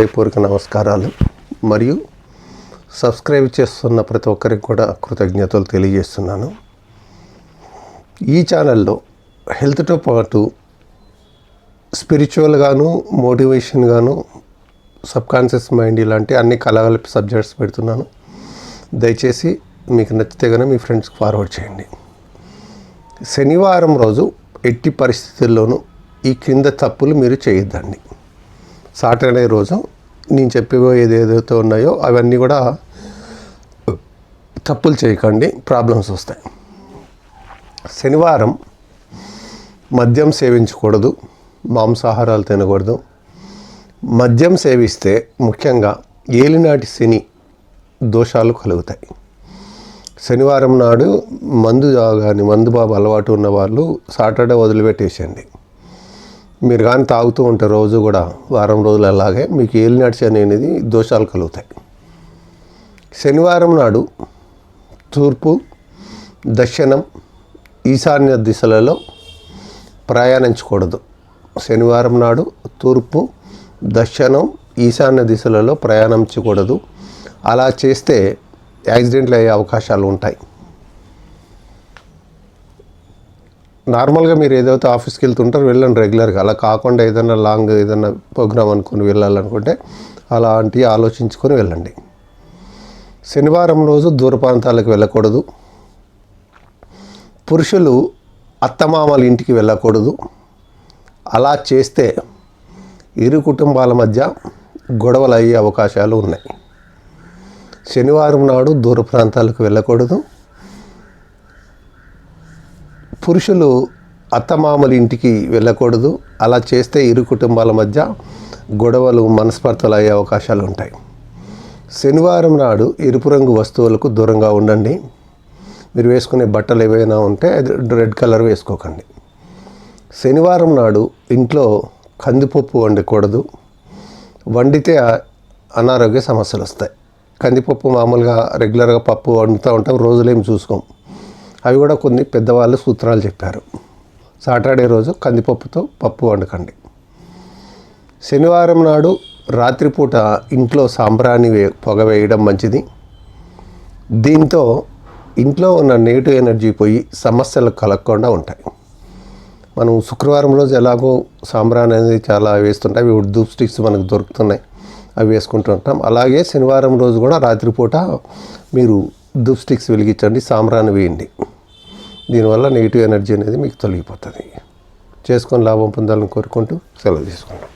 హృదయపూర్వక నమస్కారాలు. మరియు సబ్స్క్రైబ్ చేస్తున్న ప్రతి ఒక్కరికి కూడా కృతజ్ఞతలు తెలియజేస్తున్నాను. ఈ ఛానల్లో హెల్త్తో పాటు స్పిరిచువల్గాను మోటివేషన్గాను సబ్కాన్షియస్ మైండ్ ఇలాంటి అన్ని కలగలిపి సబ్జెక్ట్స్ పెడుతున్నాను. దయచేసి మీకు నచ్చితే కనుక మీ ఫ్రెండ్స్కి ఫార్వర్డ్ చేయండి. శనివారం రోజు ఎట్టి పరిస్థితుల్లోనూ ఈ క్రింద తప్పులు మీరు చేయొద్దండి. సాటర్డే రోజు నేను చెప్పబోయేది ఏదైతే ఉన్నాయో అవన్నీ కూడా తప్పులు చేయకండి ప్రాబ్లమ్స్ వస్తాయి. శనివారం మద్యం సేవించకూడదు మాంసాహారాలు తినకూడదు. మద్యం సేవిస్తే ముఖ్యంగా ఏలినాటి శని దోషాలు కలుగుతాయి. శనివారం నాడు మందు కానీ మందు బాబు అలవాటు ఉన్న వాళ్ళు సాటర్డే వదిలిపెట్టేసేయండి. మీరు కానీ తాగుతూ ఉంటే రోజు కూడా వారం రోజులు అలాగే మీకు ఏలినాటి శని అనేది దోషాలు కలుగుతాయి. శనివారం నాడు తూర్పు దక్షిణం ఈశాన్య దిశలలో ప్రయాణించకూడదు. శనివారం నాడు తూర్పు దక్షిణం ఈశాన్య దిశలలో ప్రయాణించకూడదు. అలా చేస్తే యాక్సిడెంట్లు అయ్యే అవకాశాలు ఉంటాయి. నార్మల్గా మీరు ఏదైతే ఆఫీస్కి వెళ్తుంటారో వెళ్ళండి రెగ్యులర్గా. అలా కాకుండా ఏదైనా లాంగ్ ఏదైనా ప్రోగ్రామ్ అనుకుని వెళ్ళాలనుకుంటే అలాంటివి ఆలోచించుకొని వెళ్ళండి. శనివారం రోజు దూర ప్రాంతాలకు వెళ్ళకూడదు. పురుషులు అత్తమామల ఇంటికి వెళ్ళకూడదు. అలా చేస్తే ఇరు కుటుంబాల మధ్య గొడవలు అయ్యే అవకాశాలు ఉన్నాయి. శనివారం నాడు దూర ప్రాంతాలకు వెళ్ళకూడదు. పురుషులు అత్తమామల ఇంటికి వెళ్ళకూడదు. అలా చేస్తే ఇరు కుటుంబాల మధ్య గొడవలు మనస్పర్ధలు అయ్యే అవకాశాలు ఉంటాయి. శనివారం నాడు ఎరుపు రంగు వస్తువులకు దూరంగా ఉండండి. మీరు వేసుకునే బట్టలు ఏవైనా ఉంటే అది రెడ్ కలర్ వేసుకోకండి. శనివారం నాడు ఇంట్లో కందిపప్పు వండకూడదు. వండితే అనారోగ్య సమస్యలు వస్తాయి. కందిపప్పు మామూలుగా రెగ్యులర్గా పప్పు వండుతూ ఉంటాం రోజులేం చూసుకోం. అవి కూడా కొన్ని పెద్దవాళ్ళు సూత్రాలు చెప్పారు. సాటర్డే రోజు కందిపప్పుతో పప్పు వండకండి. శనివారం నాడు రాత్రిపూట ఇంట్లో సాంబ్రాణి వే పొగ వేయడం మంచిది. దీంతో ఇంట్లో ఉన్న నెగిటివ్ ఎనర్జీ పోయి సమస్యలు కలగకుండా ఉంటాయి. మనం శుక్రవారం రోజు ఎలాగో సాంబ్రాణి అనేది చాలా వేస్తుంటాయి. అవి ఉర్దూ స్టిక్స్ మనకు దొరుకుతున్నాయి. అవి వేసుకుంటూ ఉంటాం. అలాగే శనివారం రోజు కూడా రాత్రిపూట మీరు ధూప్ స్టిక్స్ వెలిగించండి సామ్రాన్ని వేయండి. దీనివల్ల నెగిటివ్ ఎనర్జీ అనేది మీకు తొలగిపోతుంది. చేసుకొని లాభం పొందాలని కోరుకుంటూ సెలవు తీసుకుంటాం